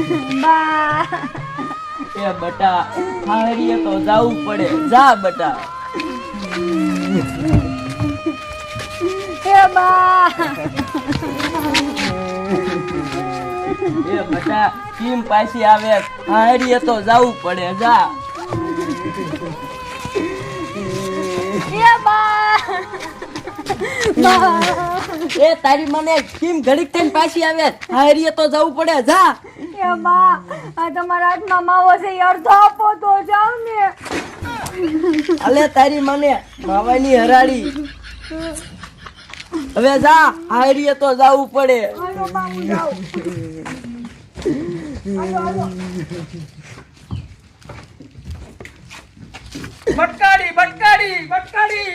બા. એ બટા હારીએ તો જાવું પડે. જા બટા. એ બા. એ બટા કેમ પાછી આવે. હારીએ તો જાવું પડે. જા. એ બા. એ તારી મને કેમ ઘડીક થઈને પાછી આવે. હારીએ તો જવું પડે. જા. બા આ તમારા હાથમાં માવો છે અડધો આપો તો જાવ ને. અલે તારી મને માવાની હરાડી હવે જા હારીએ તો જવું પડે. હાલો બટકાડી બટકાડી બટકાડી